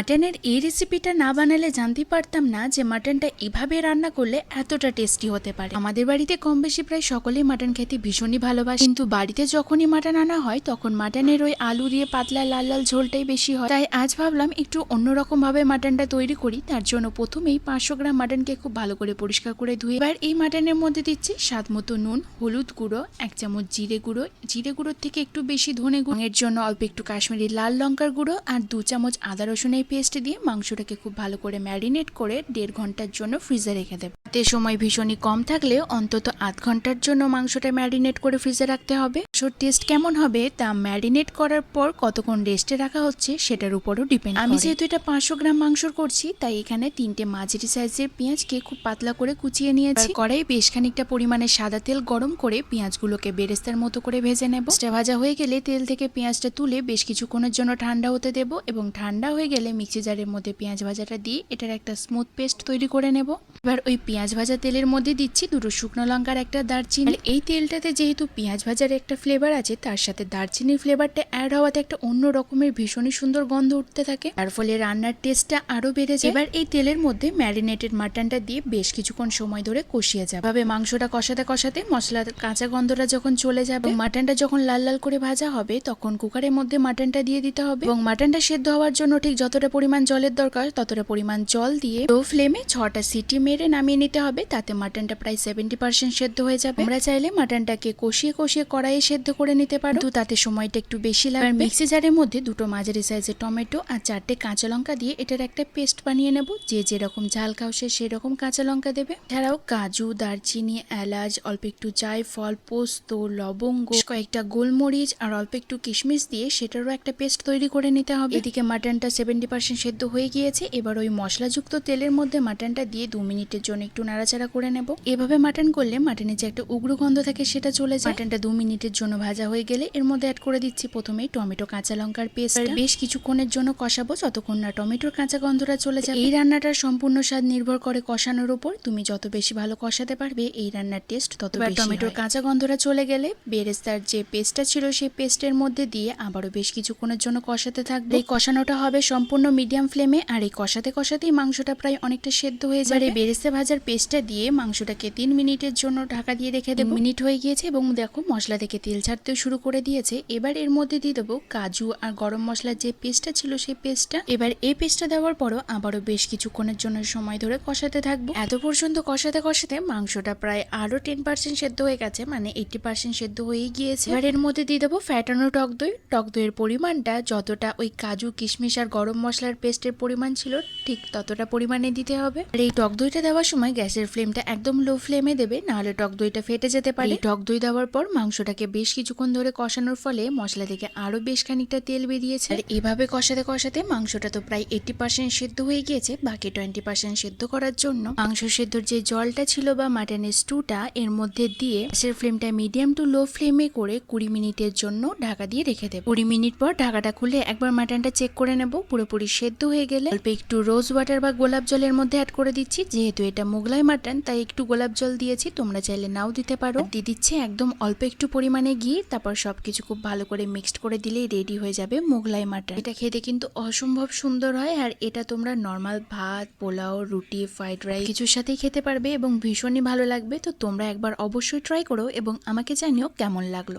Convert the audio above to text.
মাটনের এই রেসিপিটা না বানালে জানতে পারতাম না যে মাটনটা এভাবে রান্না করলে এতটা টেস্টি হতে পারে। আমাদের বাড়িতে কম বেশি প্রায় সকলেই মাটন খেতে ভীষণই ভালোবাসে। কিন্তু বাড়িতে যখনই মাটন আনা হয়, তখন মাটনের ওই আলু দিয়ে পাতলা লাল লাল ঝোলটাই বেশি হয়। তাই আজ ভাবলাম একটু অন্যরকম ভাবে মাটনটা তৈরি করি। তার জন্য প্রথমেই পাঁচশো গ্রাম মাটনকে খুব ভালো করে পরিষ্কার করে ধুয়ে, এবার এই মাটনের মধ্যে দিচ্ছি স্বাদ মতো নুন, হলুদ গুঁড়ো, এক চামচ জিরে গুঁড়ো। জিরে গুঁড়োর থেকে একটু বেশি ধনে গুঁড়ো। এর জন্য অল্প একটু কাশ্মীরি লাল লঙ্কার গুঁড়ো আর দু চামচ আদা রসুনের পেস্ট দিয়ে মাংসটাকে খুব ভালো করে ম্যারিনেট করে দেড় ঘণ্টার জন্য ফ্রিজে রেখে দেবে। তে সময় ভীষণই কম থাকলে অন্তত আধ ঘণ্টার জন্য মাংসটা ম্যারিনেট করে ফ্রিজে রাখতে হবে। মাংসর টেস্ট কেমন হবে তা ম্যারিনেট করার পর কতক্ষণ রেস্টে রাখা হচ্ছে সেটার উপরও ডিপেন্ড আমি যেহেতু এটা পাঁচশো গ্রাম মাংসর করছি তাই এখানে তিনটে মাঝারি সাইজের পেঁয়াজকে খুব পাতলা করে কুচিয়ে নিয়েছি। কড়াই বেশ খানিকটা পরিমাণে সাদা তেল গরম করে পেঁয়াজগুলোকে বেরেস্তার মতো করে ভেজে নেব। সেটা ভাজা হয়ে গেলে তেল থেকে পেঁয়াজটা তুলে বেশ কিছুক্ষণের জন্য ঠান্ডা হতে দেব এবং ঠান্ডা হয়ে গেলে মিক্সি জারের মধ্যে পেঁয়াজ ভাজাটা দিয়ে এটার একটা স্মুথ পেস্ট তৈরি করে নেব। এবার ওই পেঁয়াজ ভাজা তেলের মধ্যে দিচ্ছি দুটো শুকনো লঙ্কার একটা দারচিনি। এই তেলটাতে যেহেতু পেঁয়াজ ভাজার একটা ফ্লেভার আছে, তার সাথে দারচিনির ফ্লেভারটা অ্যাড হওয়াতে একটা অন্য রকমের ভীষণই সুন্দর গন্ধ উঠতে থাকে। তার ফলে রান্নার টেস্টটা আরও বেড়ে যায়। এবার এই তেলের মধ্যে ম্যারিনেটেড মাটনটা দিয়ে বেশ কিছুক্ষণ সময় ধরে কষিয়ে যাবে। ভাবে মাংসটা কষাতে কষাতে মশলার কাঁচা গন্ধটা যখন চলে যাবে মাটনটা যখন লাল লাল করে ভাজা হবে, তখন কুকারের মধ্যে মাটনটা দিয়ে দিতে হবে। এবং মাটনটা সেদ্ধ হওয়ার জন্য ঠিক যতটা পরিমাণ জলের দরকার, ততটা পরিমাণ জল দিয়ে লো ফ্লেমে ছটা সিটি মেরে নামিয়ে নিতে হবে। তাতে মাটনটা প্রায় সেভেন্টি পার্সেন্ট সেদ্ধ হয়ে যাবে। আমরা চাইলে মাটনটাকে কষিয়ে কষিয়ে কড়াইয়ে করে নিতে পারো। তাতে সময়টা একটু বেশি লাগবে। মিক্সি জারের মধ্যে দুটো মাঝারি সাইজের টমেটো আর চারটে কাঁচা লঙ্কা দিয়ে এটার একটা পেস্ট বানিয়ে নেব। যে যেরকম ঝাল খাও সে সেরকম কাঁচা লঙ্কা দেবে। এছাড়াও কাজু, দারচিনি, এলাচ, অল্প একটু জায়ফল, পোস্ত, লবঙ্গ কয়েকটা গোলমরিচ আর অল্প একটু কিশমিশ দিয়ে সেটারও একটা পেস্ট তৈরি করে নিতে হবে। এদিকে মাটনটা সেভেন্টি পার্সেন্ট সেদ্ধ হয়ে গিয়েছে। এবার ওই মশলাযুক্ত তেলের মধ্যে মাটনটা দিয়ে দু মিনিটের জন্য একটু নাড়াচাড়া করে নেব। এভাবে মাটন করলে মাটনের যে একটা উগ্র গন্ধ থাকে সেটা চলে যায়। মাটনটা দু মিনিটের জন্য ভাজা হয়ে গেলে এর মধ্যে অ্যাড করে দিচ্ছি প্রথমেই টমেটো কাঁচা লঙ্কার পেস্ট বেশ কিছুক্ষণের জন্য কষাবো যতক্ষণ না টমেটোর কাঁচা গন্ধটা চলে যায় এই রান্নাটার সম্পূর্ণ স্বাদ নির্ভর করে কষানোর উপর। তুমি যত বেশি ভালো কষাতে পারবে এই রান্নার টেস্ট তত বেশি টমেটোর কাঁচা গন্ধটা চলে গেলে বেরেস্তার যে পেস্টটা ছিল সেই পেস্টের মধ্যে দিয়ে আবারও বেশ কিছুক্ষণের জন্য কষাতে থাকবে। এই কষানোটা হবে সম্পূর্ণ মিডিয়াম ফ্লেমে আর এই কষাতে কষাতেই মাংসটা প্রায় অনেকটা সেদ্ধ হয়ে যাবে। এই বেরেস্তা ভাজার পেস্টটা দিয়ে মাংসটাকে তিন মিনিটের জন্য ঢাকা দিয়ে রেখে দেবো। মিনিট হয়ে গিয়েছে এবং দেখো মশলা থেকে তেল ছাড়তেও শুরু করে দিয়েছে। এবার এর মধ্যে দিয়ে দেবো কাজু আর গরম মশলার যে পেস্টটা ছিল সেই পেস্টটা। এবার এই পেস্টটা দেওয়ার পরও আবারও বেশ কিছুক্ষণের জন্য সময় ধরে কষাতে থাকব। এত পর্যন্ত কষাতে কষাতে মাংসটা প্রায় আরও টেন পার্সেন্ট সেদ্ধ হয়ে গেছে মানে এইটি পার্সেন্ট সেদ্ধ হয়ে গিয়েছে। এবার এর মধ্যে দিয়ে দেবো ফ্যাটানো টক দই। টক দইয়ের পরিমাণটা যতটা ওই কাজু, কিশমিশ আর গরম মশলার পেস্টের পরিমাণ ছিল, ঠিক ততটা পরিমাণে দিতে হবে। আর এই টক দইটা দেওয়ার সময় গ্যাসের ফ্লেমটা একদম লো ফ্লেমে দেবে, নাহলে টক দইটা ফেটে যেতে পারে। টক দই দেওয়ার পর মাংসটাকে বেশ কিছুক্ষণ ধরে কষানোর ফলে মশলা থেকে আরও বেশ খানিকটা তেল বেরিয়েছে। আর এভাবে কষাতে কষাতে মাংসটা তো প্রায় এইটি পার্সেন্ট সেদ্ধ হয়ে গিয়েছে, বাকি টোয়েন্টি পার্সেন্ট সেদ্ধ করার জন্য। মাংস সেদ্ধর যে জলটা ছিল বা মাটনের স্টুটা এর মধ্যে দিয়ে গ্যাসের ফ্লেমটা মিডিয়াম টু লো ফ্লেমে করে কুড়ি মিনিটের জন্য ঢাকা দিয়ে রেখে দেবো। কুড়ি মিনিট পর ঢাকাটা খুলে একবার মাটনটা চেক করে নেব। পুরোপুরি সেদ্ধ হয়ে গেলে অল্প একটু রোজ ওয়াটার বা গোলাপ জলের মধ্যে অ্যাড করে দিচ্ছি। যেহেতু এটা মোগলাই মাটন, তাই একটু গোলাপ জল দিয়েছি, তোমরা চাইলে নাও দিতে পারো। দিয়ে দিচ্ছি একদম অল্প একটু পরিমাণে ঘি তারপর সব কিছু খুব ভালো করে মিক্সড করে দিলেই রেডি হয়ে যাবে মোগলাই মাটন। এটা খেতে কিন্তু অসম্ভব সুন্দর হয় আর এটা তোমরা নর্মাল ভাত, পোলাও, রুটি ফ্রাইড রাইস কিছুর সাথেই খেতে পারবে এবং ভীষণই ভালো লাগবে। তো তোমরা একবার অবশ্যই ট্রাই করো এবং আমাকে জানিও কেমন লাগল।